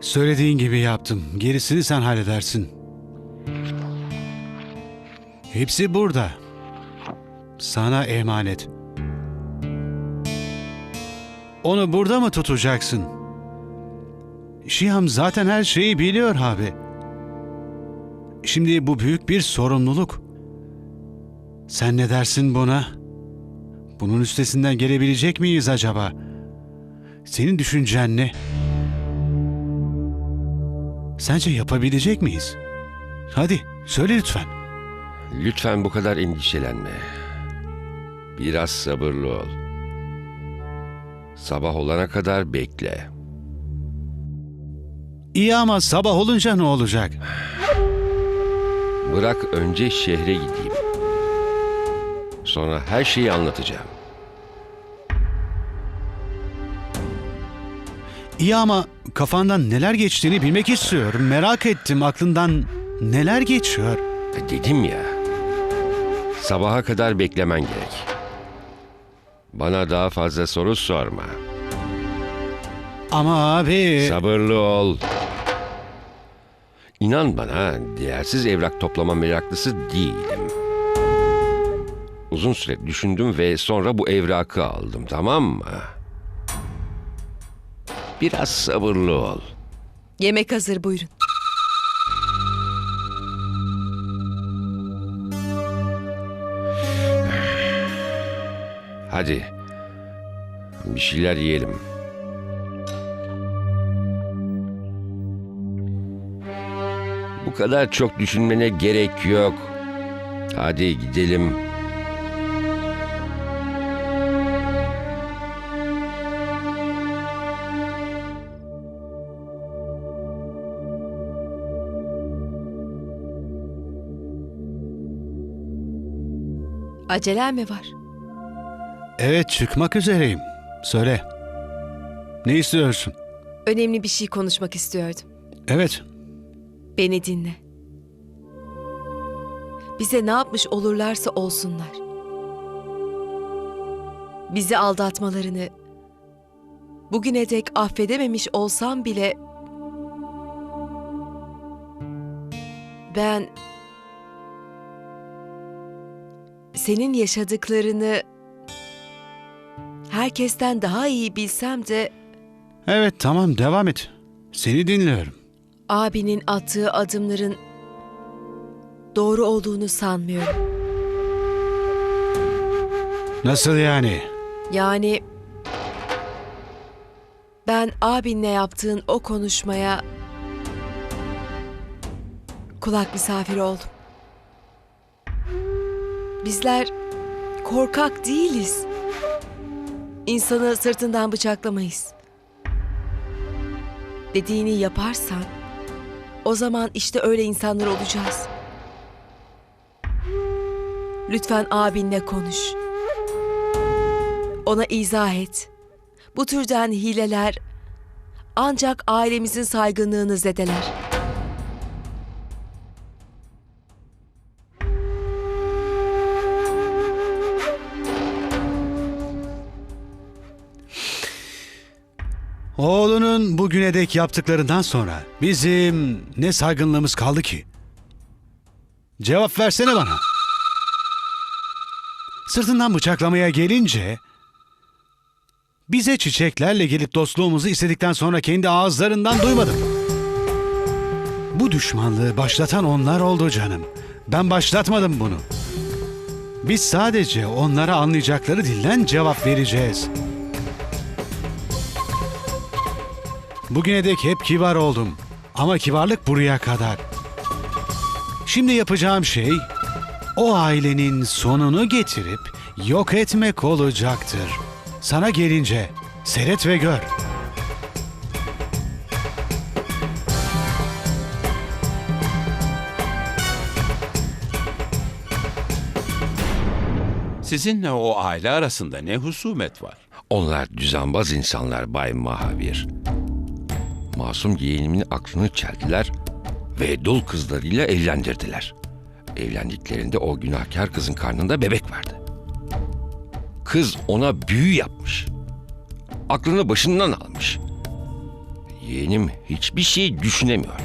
Söylediğin gibi yaptım. Gerisini sen halledersin. Hepsi burada. Sana emanet. Onu burada mı tutacaksın? Şiham zaten her şeyi biliyor abi. Şimdi bu büyük bir sorumluluk. Sen ne dersin buna? Bunun üstesinden gelebilecek miyiz acaba? Senin düşüncen ne? Sence yapabilecek miyiz? Hadi söyle lütfen. Lütfen bu kadar endişelenme. Biraz sabırlı ol. Sabah olana kadar bekle. İyi ama sabah olunca ne olacak? Bırak önce şehre gideyim. Sonra her şeyi anlatacağım. İyi ama kafandan neler geçtiğini bilmek istiyorum. Merak ettim aklından neler geçiyor. Dedim ya. Sabaha kadar beklemen gerek. Bana daha fazla soru sorma. Ama abi... Sabırlı ol. İnan bana değersiz evrak toplama meraklısı değilim. Uzun süre düşündüm ve sonra bu evrakı aldım tamam mı? Biraz sabırlı ol. Yemek hazır buyurun. Hadi. Bir şeyler yiyelim. Bu kadar çok düşünmene gerek yok. Hadi gidelim. Acelen mi var? Evet çıkmak üzereyim. Söyle. Ne istiyorsun? Önemli bir şey konuşmak istiyordum. Evet. Beni dinle. Bize ne yapmış olurlarsa olsunlar. Bizi aldatmalarını bugüne dek affedememiş olsam bile ben senin yaşadıklarını herkesten daha iyi bilsem de Evet tamam devam et. Seni dinliyorum. abinin attığı adımların doğru olduğunu sanmıyorum. Nasıl yani? Yani ben abinle yaptığın o konuşmaya kulak misafiri oldum. Bizler korkak değiliz. İnsanı sırtından bıçaklamayız. Dediğini yaparsan o zaman işte öyle insanlar olacağız. Lütfen abinle konuş. Ona izah et. Bu türden hileler ancak ailemizin saygınlığını zedeler. Oğlunun bugüne dek yaptıklarından sonra bizim ne saygınlığımız kaldı ki? Cevap versene bana. Sırtından bıçaklamaya gelince bize çiçeklerle gelip dostluğumuzu istedikten sonra kendi ağızlarından duymadım. Bu düşmanlığı başlatan onlar oldu canım. Ben başlatmadım bunu. Biz sadece onlara anlayacakları dilden cevap vereceğiz. Bugüne dek hep kibar oldum. Ama kibarlık buraya kadar. Şimdi yapacağım şey o ailenin sonunu getirip yok etmek olacaktır. Sana gelince seyret ve gör. Sizinle o aile arasında ne husumet var? Onlar düzenbaz insanlar Bay Mahavir. Masum yeğenimin aklını çeldiler ve dul kızlarıyla evlendirdiler. Evlendiklerinde o günahkar kızın karnında bebek vardı. Kız ona büyü yapmış. Aklını başından almış. Yeğenim hiçbir şey düşünemiyor.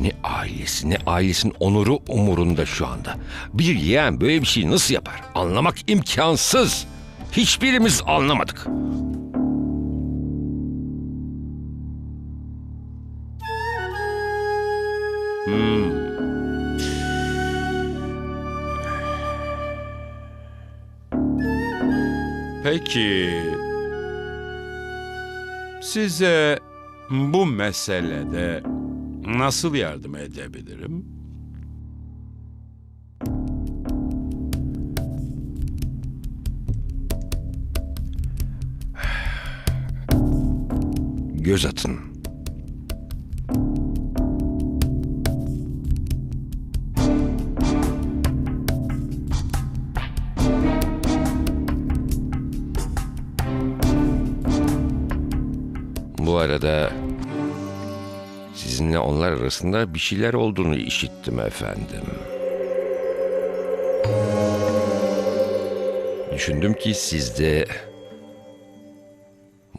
Ne ailesi ne ailesinin onuru umurunda şu anda. Bir yeğen böyle bir şey nasıl yapar? Anlamak imkansız. Hiçbirimiz anlamadık. Peki size bu meselede nasıl yardım edebilirim? Göz atın. Bu arada sizinle onlar arasında bir şeyler olduğunu işittim efendim. Düşündüm ki siz de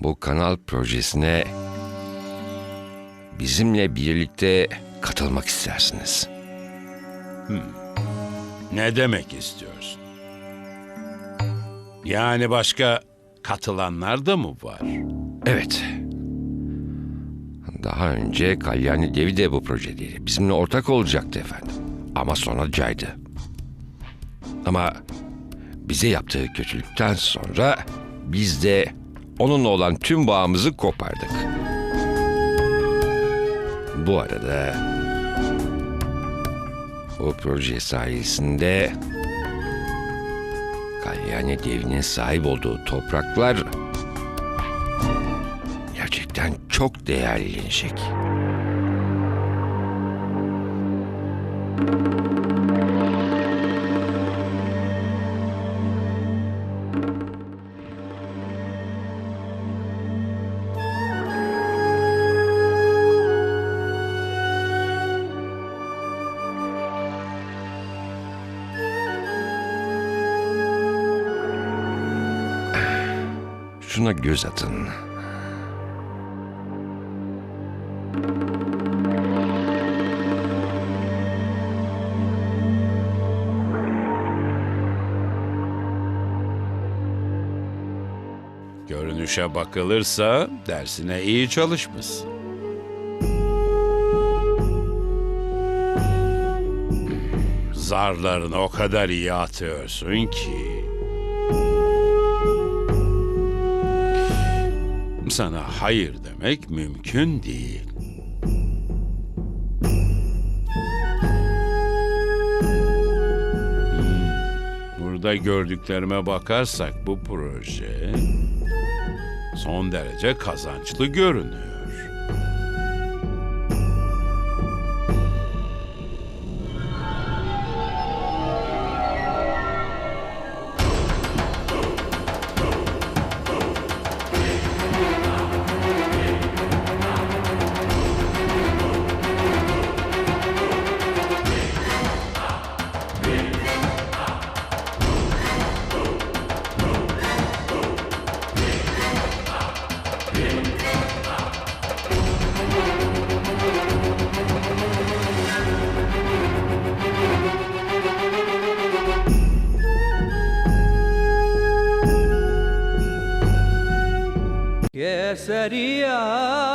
bu kanal projesine bizimle birlikte katılmak istersiniz. Ne demek istiyorsun? Yani başka katılanlar da mı var? Evet. Daha önce Kalyani Devi de bu projedeydi. Bizimle ortak olacaktı efendim. Ama sonra caydı. Ama bize yaptığı kötülükten sonra biz de onunla olan tüm bağımızı kopardık. Bu arada o proje sayesinde Kalyani Devi'nin sahip olduğu topraklar çok değerlenecek. Şuna göz atın. Görünüşe bakılırsa dersine iyi çalışmışsın. Zarlarını o kadar iyi atıyorsun ki. Sana hayır demek mümkün değil. Hmm, Burada gördüklerime bakarsak bu proje son derece kazançlı görünüyor. sería